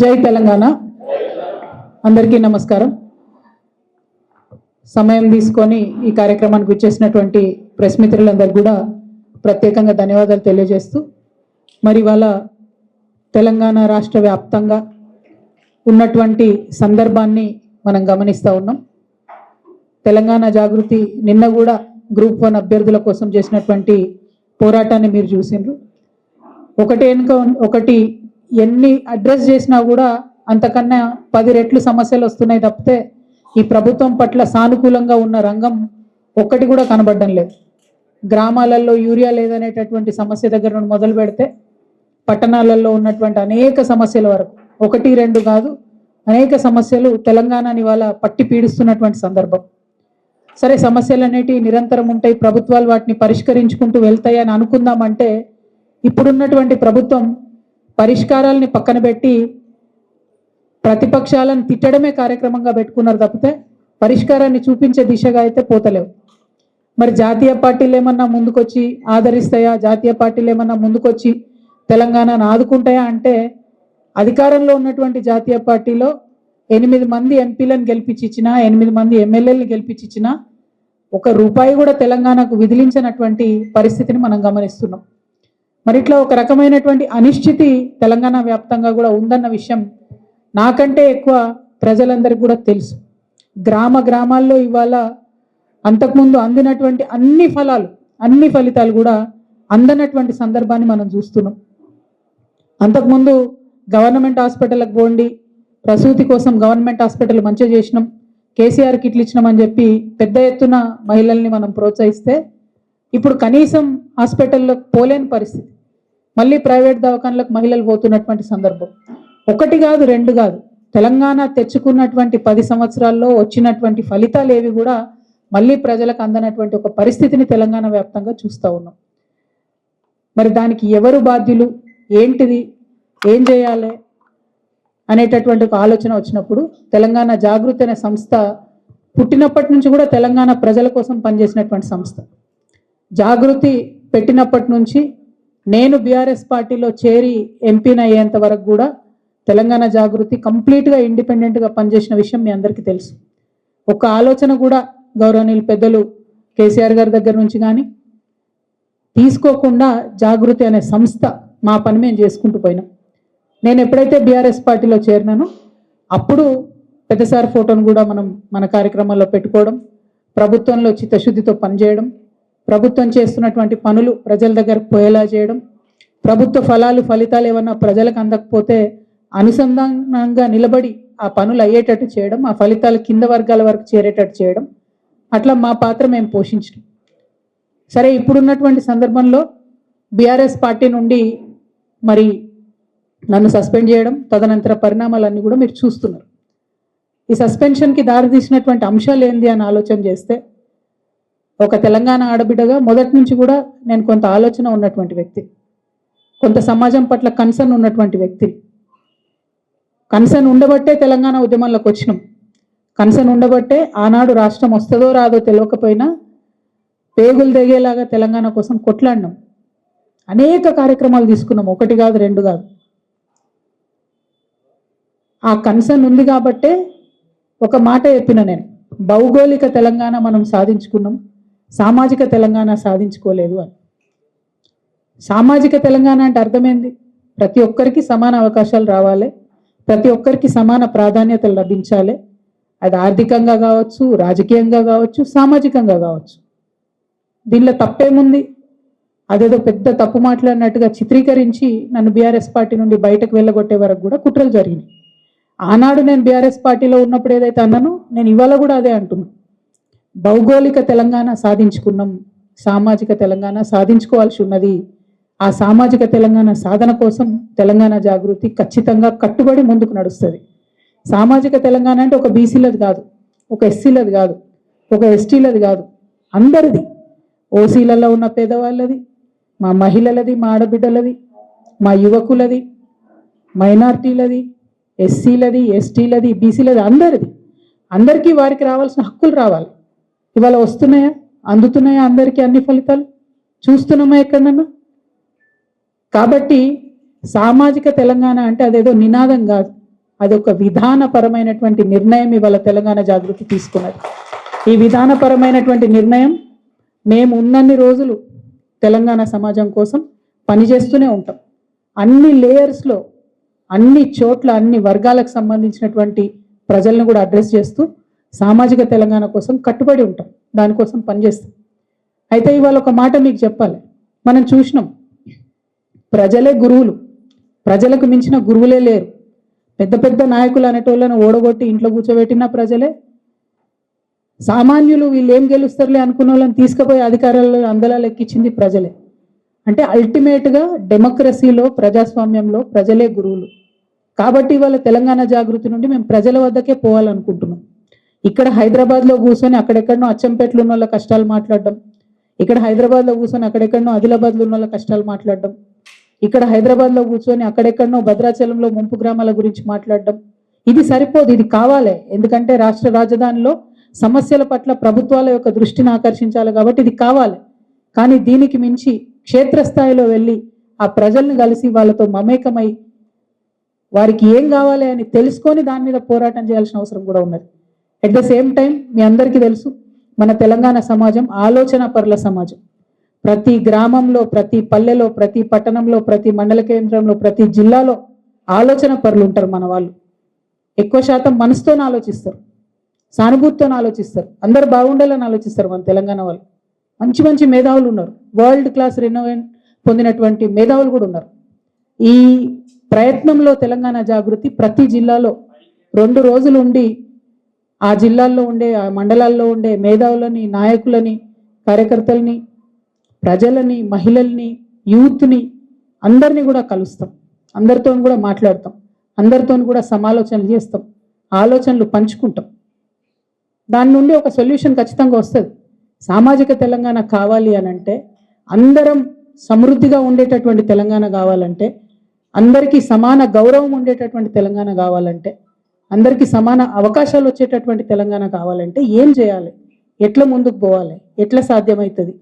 జై తెలంగాణ. అందరికీ నమస్కారం. సమయం తీసుకొని ఈ కార్యక్రమానికి వచ్చేసినటువంటి ప్రెస్ మిత్రులందరూ కూడా ప్రత్యేకంగా ధన్యవాదాలు తెలియజేస్తూ మరి ఇవాళ తెలంగాణ రాష్ట్ర వ్యాప్తంగా ఉన్నటువంటి సందర్భాన్ని మనం గమనిస్తూ ఉన్నాం. తెలంగాణ జాగృతి నిన్న కూడా గ్రూప్ వన్ అభ్యర్థుల కోసం చేసినటువంటి పోరాటాన్ని మీరు చూసిండ్రు. ఒకటి వెనుక ఒకటి ఎన్ని అడ్రస్ చేసినా కూడా అంతకన్నా పది రెట్లు సమస్యలు వస్తున్నాయి తప్పితే ఈ ప్రభుత్వం పట్ల సానుకూలంగా ఉన్న రంగం ఒక్కటి కూడా కనబడడం లేదు. గ్రామాలలో యూరియా లేదనేటటువంటి సమస్య దగ్గర నుండి మొదలు పెడితే పట్టణాలలో ఉన్నటువంటి అనేక సమస్యల వరకు ఒకటి రెండు కాదు అనేక సమస్యలు తెలంగాణని వాళ్ళ పట్టి పీడిస్తున్నటువంటి సందర్భం. సరే సమస్యలు అనేటివి నిరంతరం ఉంటాయి ప్రభుత్వాలు వాటిని పరిష్కరించుకుంటూ వెళ్తాయని అనుకుందామంటే ఇప్పుడున్నటువంటి ప్రభుత్వం పరిష్కారాలని పక్కన పెట్టి ప్రతిపక్షాలను తిట్టడమే కార్యక్రమంగా పెట్టుకున్నారు తప్పితే పరిష్కారాన్ని చూపించే దిశగా అయితే పోతలేవు. మరి జాతీయ పార్టీలు ఏమన్నా ముందుకొచ్చి ఆదరిస్తాయా? జాతీయ పార్టీలు ఏమన్నా ముందుకొచ్చి తెలంగాణను ఆదుకుంటాయా అంటే అధికారంలో ఉన్నటువంటి జాతీయ పార్టీలో ఎనిమిది మంది ఎంపీలను గెలిపించినా ఎనిమిది మంది ఎమ్మెల్యేలను గెలిపించినా ఒక రూపాయి కూడా తెలంగాణకు విధిలించినటువంటి పరిస్థితిని మనం గమనిస్తున్నాం. మరి ఇట్లా ఒక రకమైనటువంటి అనిశ్చితి తెలంగాణ వ్యాప్తంగా కూడా ఉందన్న విషయం నాకంటే ఎక్కువ ప్రజలందరికీ కూడా తెలుసు. గ్రామ గ్రామాల్లో ఇవాళ అంతకుముందు అందినటువంటి అన్ని ఫలాలు అన్ని ఫలితాలు కూడా అందనటువంటి సందర్భాన్ని మనం చూస్తున్నాం. అంతకుముందు గవర్నమెంట్ హాస్పిటల్కి పోండి ప్రసూతి కోసం గవర్నమెంట్ హాస్పిటల్ మంచిగా చేసినాం కేసీఆర్ కిట్లు ఇచ్చినామని చెప్పి పెద్ద ఎత్తున మహిళల్ని మనం ప్రోత్సహిస్తే ఇప్పుడు కనీసం హాస్పిటల్లో పోలేని పరిస్థితి. మళ్ళీ ప్రైవేట్ దవాఖానలకు మహిళలు పోతున్నటువంటి సందర్భం. ఒకటి కాదు రెండు కాదు. తెలంగాణ తెచ్చుకున్నటువంటి పది సంవత్సరాల్లో వచ్చినటువంటి ఫలితాలు ఏవి కూడా మళ్ళీ ప్రజలకు అందనటువంటి ఒక పరిస్థితిని తెలంగాణ వ్యాప్తంగా చూస్తూ ఉన్నాం. మరి దానికి ఎవరు బాధ్యులు? ఏంటిది? ఏం చేయాలి? అనేటటువంటి ఒక ఆలోచన వచ్చినప్పుడు తెలంగాణ జాగృతి అనే సంస్థ పుట్టినప్పటి నుంచి కూడా తెలంగాణ ప్రజల కోసం పనిచేసినటువంటి సంస్థ. జాగృతి పెట్టినప్పటి నుంచి నేను బీఆర్ఎస్ పార్టీలో చేరి ఎంపీని అయ్యేంత వరకు కూడా తెలంగాణ జాగృతి కంప్లీట్గా ఇండిపెండెంట్గా పనిచేసిన విషయం మీ అందరికీ తెలుసు. ఒక ఆలోచన కూడా గౌరవనీయులు పెద్దలు కేసీఆర్ గారి దగ్గర నుంచి కానీ తీసుకోకుండా జాగృతి అనే సంస్థ మా పని మేము చేసుకుంటూ పోయినాం. నేను ఎప్పుడైతే బీఆర్ఎస్ పార్టీలో చేరినానో అప్పుడు పెద్దసారి ఫోటోను కూడా మనం మన కార్యక్రమాల్లో పెట్టుకోవడం ప్రభుత్వంలో చిత్తశుద్ధితో పనిచేయడం ప్రభుత్వం చేస్తున్నటువంటి పనులు ప్రజల దగ్గరకు పోయేలా చేయడం ప్రభుత్వ ఫలాలు ఫలితాలు ఏమన్నా ప్రజలకు అందకపోతే అనుసంధానంగా నిలబడి ఆ పనులు అయ్యేటట్టు చేయడం ఆ ఫలితాలు కింద వర్గాల వరకు చేరేటట్టు చేయడం. అట్లా మా పాత్ర మేము పోషించడం సరే ఇప్పుడున్నటువంటి సందర్భంలో బీఆర్ఎస్ పార్టీ నుండి మరి నన్ను సస్పెండ్ చేయడం తదనంతర పరిణామాలన్నీ కూడా మీరు చూస్తున్నారు. ఈ సస్పెన్షన్కి దారితీసినటువంటి అంశాలు ఏంది అని ఆలోచన చేస్తే ఒక తెలంగాణ ఆడబిడ్డగా మొదటి నుంచి కూడా నేను కొంత ఆలోచన ఉన్నటువంటి వ్యక్తి. కొంత సమాజం పట్ల కన్సర్న్ ఉన్నటువంటి వ్యక్తి. కన్సర్న్ ఉండబట్టే తెలంగాణ ఉద్యమంలోకి వచ్చినాం. కన్సర్న్ ఉండబట్టే ఆనాడు రాష్ట్రం వస్తుందో రాదో తెలియకపోయినా పేగులు తెగేలాగా తెలంగాణ కోసం కొట్లాడినాం. అనేక కార్యక్రమాలు తీసుకున్నాం. ఒకటి కాదు రెండు కాదు. ఆ కన్సర్న్ ఉంది కాబట్టే ఒక మాట చెప్పిన నేను. భౌగోళిక తెలంగాణ మనం సాధించుకున్నాం. సామాజిక తెలంగాణ సాధించుకోలేదు అని. సామాజిక తెలంగాణ అంటే అర్థమైంది? ప్రతి ఒక్కరికి సమాన అవకాశాలు రావాలి ప్రతి ఒక్కరికి సమాన ప్రాధాన్యతలు లభించాలి. అది ఆర్థికంగా కావచ్చు రాజకీయంగా కావచ్చు సామాజికంగా కావచ్చు. దీనిలో తప్పేముంది? అదేదో పెద్ద తప్పు మాట్లాడినట్టుగా చిత్రీకరించి నన్ను బీఆర్ఎస్ పార్టీ నుండి బయటకు వెళ్ళగొట్టే వరకు కూడా కుట్రలు జరిగినాయి. ఆనాడు నేను బీఆర్ఎస్ పార్టీలో ఉన్నప్పుడు ఏదైతే అన్నానో నేను ఇవాళ కూడా అదే అంటున్నాను భౌగోళిక తెలంగాణ సాధించుకున్నాం సామాజిక తెలంగాణ సాధించుకోవాల్సి ఉన్నది ఆ సామాజిక తెలంగాణ సాధన కోసం తెలంగాణ జాగృతి ఖచ్చితంగా కట్టుబడి ముందుకు నడుస్తుంది. సామాజిక తెలంగాణ అంటే ఒక బీసీలది కాదు ఒక ఎస్సీలది కాదు ఒక ఎస్టీలది కాదు అందరిది. ఓసీలలో ఉన్న పేదవాళ్ళది మా మహిళలది మా ఆడబిడ్డలది మా యువకులది మైనార్టీలది ఎస్సీలది ఎస్టీలది బీసీలది అందరిది. అందరికీ వారికి రావాల్సిన హక్కులు రావాలి. ఇవాళ వస్తున్నాయా? అందుతున్నాయా అందరికీ అన్ని ఫలితాలు? చూస్తున్నామా ఎక్కడన్నా కాబట్టి సామాజిక తెలంగాణ అంటే అదేదో నినాదం కాదు. అది ఒక విధానపరమైనటువంటి నిర్ణయం ఇవాళ తెలంగాణ జాగృతి తీసుకున్నది. ఈ విధానపరమైనటువంటి నిర్ణయం మేము ఉన్నన్ని రోజులు తెలంగాణ సమాజం కోసం పనిచేస్తూనే ఉంటాం. అన్ని లేయర్స్లో అన్ని చోట్ల అన్ని వర్గాలకు సంబంధించినటువంటి ప్రజలను కూడా అడ్రస్ చేస్తూ సామాజిక తెలంగాణ కోసం కట్టుబడి ఉంటాం దానికోసం పనిచేస్తాం. అయితే ఇవాళ ఒక మాట మీకు చెప్పాలి. మనం చూసినాం ప్రజలే గురువులు. ప్రజలకు మించిన గురువులే లేరు. పెద్ద పెద్ద నాయకులు అనేటోళ్ళను ఓడగొట్టి ఇంట్లో కూర్చోబెట్టిన ప్రజలే. సామాన్యులు వీళ్ళు ఏం గెలుస్తారులే అనుకున్న వాళ్ళని తీసుకుపోయి అధికారాల్లో అందలా లెక్కించింది ప్రజలే. అంటే అల్టిమేట్గా డెమోక్రసీలో ప్రజాస్వామ్యంలో ప్రజలే గురువులు. కాబట్టి ఇవాళ తెలంగాణ జాగృతి నుండి మేము ప్రజల వద్దకే పోవాలనుకుంటున్నాం. ఇక్కడ హైదరాబాద్లో కూర్చొని అక్కడెక్కడనో అచ్చంపేటలో ఉన్న వాళ్ళ కష్టాలు మాట్లాడడం. ఇక్కడ హైదరాబాద్లో కూర్చొని అక్కడెక్కడనో ఆదిలాబాద్లో ఉన్న వాళ్ళ కష్టాలు మాట్లాడడం. ఇక్కడ హైదరాబాద్లో కూర్చొని అక్కడెక్కడనో భద్రాచలంలో ముంపు గ్రామాల గురించి మాట్లాడడం. ఇది సరిపోదు ఇది కావాలి. ఎందుకంటే రాష్ట్ర రాజధానిలో సమస్యల పట్ల ప్రభుత్వాల యొక్క దృష్టిని ఆకర్షించాలి కాబట్టి ఇది కావాలి. కానీ దీనికి మించి క్షేత్రస్థాయిలో వెళ్ళి ఆ ప్రజల్ని కలిసి వాళ్ళతో మమేకమై వారికి ఏం కావాలి అని తెలుసుకొని దాని మీద పోరాటం చేయాల్సిన అవసరం కూడా ఉన్నది. అట్ ద సేమ్ టైం మీ అందరికీ తెలుసు మన తెలంగాణ సమాజం ఆలోచన పరుల సమాజం. ప్రతి గ్రామంలో ప్రతి పల్లెలో ప్రతి పట్టణంలో ప్రతి మండల కేంద్రంలో ప్రతి జిల్లాలో ఆలోచన పరులు ఉంటారు మన వాళ్ళు. ఎక్కువ శాతం మనసుతో ఆలోచిస్తారు సానుభూతితో ఆలోచిస్తారు అందరు బాగుండాలని ఆలోచిస్తారు మన తెలంగాణ వాళ్ళు. మంచి మంచి మేధావులు ఉన్నారు. వరల్డ్ క్లాస్ రినోవేట్ పొందినటువంటి మేధావులు కూడా ఉన్నారు. ఈ ప్రయత్నంలో తెలంగాణ జాగృతి ప్రతి జిల్లాలో రెండు రోజులు ఉండి ఆ జిల్లాల్లో ఉండే ఆ మండలాల్లో ఉండే మేధావులని నాయకులని కార్యకర్తలని ప్రజలని మహిళల్ని యూత్ని అందరినీ కూడా కలుస్తాం. అందరితో కూడా మాట్లాడతాం. అందరితో కూడా సమాలోచనలు చేస్తాం. ఆలోచనలు పంచుకుంటాం. దాని నుండి ఒక సొల్యూషన్ ఖచ్చితంగా వస్తుంది. సామాజిక తెలంగాణ కావాలి అని అంటే అందరం సమృద్ధిగా ఉండేటటువంటి తెలంగాణ కావాలంటే అందరికీ సమాన గౌరవం ఉండేటటువంటి తెలంగాణ కావాలంటే అందరికీ సమాన అవకాశాలు వచ్చేటటువంటి తెలంగాణ కావాలంటే ఏం చేయాలి? ఎట్లా ముందుకు పోవాలి? ఎట్లా సాధ్యమవుతుంది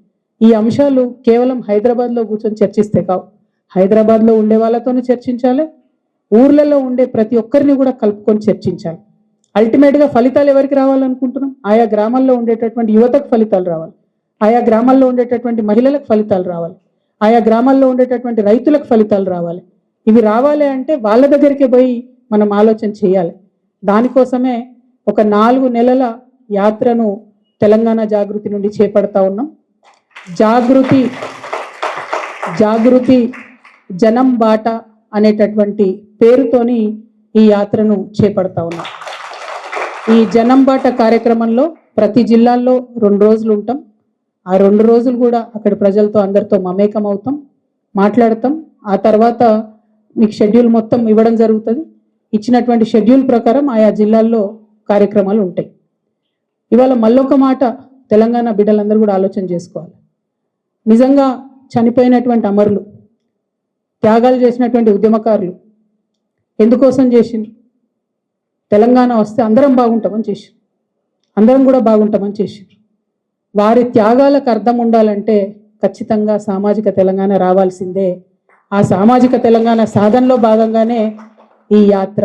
ఈ అంశాలు కేవలం హైదరాబాద్లో కూర్చొని చర్చిస్తే కావు. హైదరాబాద్లో ఉండే వాళ్ళతోనూ చర్చించాలి. ఊర్లలో ఉండే ప్రతి ఒక్కరిని కూడా కలుపుకొని చర్చించాలి. అల్టిమేట్గా ఫలితాలు ఎవరికి రావాలనుకుంటున్నాం? ఆయా గ్రామాల్లో ఉండేటటువంటి యువతకు ఫలితాలు రావాలి. ఆయా గ్రామాల్లో ఉండేటటువంటి మహిళలకు ఫలితాలు రావాలి. ఆయా గ్రామాల్లో ఉండేటటువంటి రైతులకు ఫలితాలు రావాలి. ఇవి రావాలి అంటే వాళ్ళ దగ్గరికి పోయి మనం ఆలోచన చేయాలి. దానికోసమే ఒక నాలుగు నెలల యాత్రను తెలంగాణ జాగృతి నుండి చేపడతా ఉన్నాం. జాగృతి జాగృతి జనం బాట అనేటటువంటి పేరుతోని ఈ యాత్రను చేపడతా ఉన్నాం. ఈ జనం బాట కార్యక్రమంలో ప్రతి జిల్లాల్లో రెండు రోజులు ఉంటాం. ఆ రెండు రోజులు కూడా అక్కడ ప్రజలతో అందరితో మమేకం అవుతాం మాట్లాడతాం. ఆ తర్వాత మీకు షెడ్యూల్ మొత్తం ఇవ్వడం జరుగుతుంది. ఇచ్చినటువంటి షెడ్యూల్ ప్రకారం ఆయా జిల్లాల్లో కార్యక్రమాలు ఉంటాయి. ఇవాళ మళ్ళొక మాట తెలంగాణ బిడ్డలందరూ కూడా ఆలోచన చేసుకోవాలి. నిజంగా చనిపోయినటువంటి అమరులు త్యాగాలు చేసినటువంటి ఉద్యమకారులు ఎందుకోసం చేసిండ్రు? తెలంగాణ వస్తే అందరం బాగుంటామని చేసి అందరం కూడా బాగుంటామని చేసిండ్రు. వారి త్యాగాలకు అర్థం ఉండాలంటే ఖచ్చితంగా సామాజిక తెలంగాణ రావాల్సిందే. ఆ సామాజిక తెలంగాణ సాధనలో భాగంగానే ఈ యాత్ర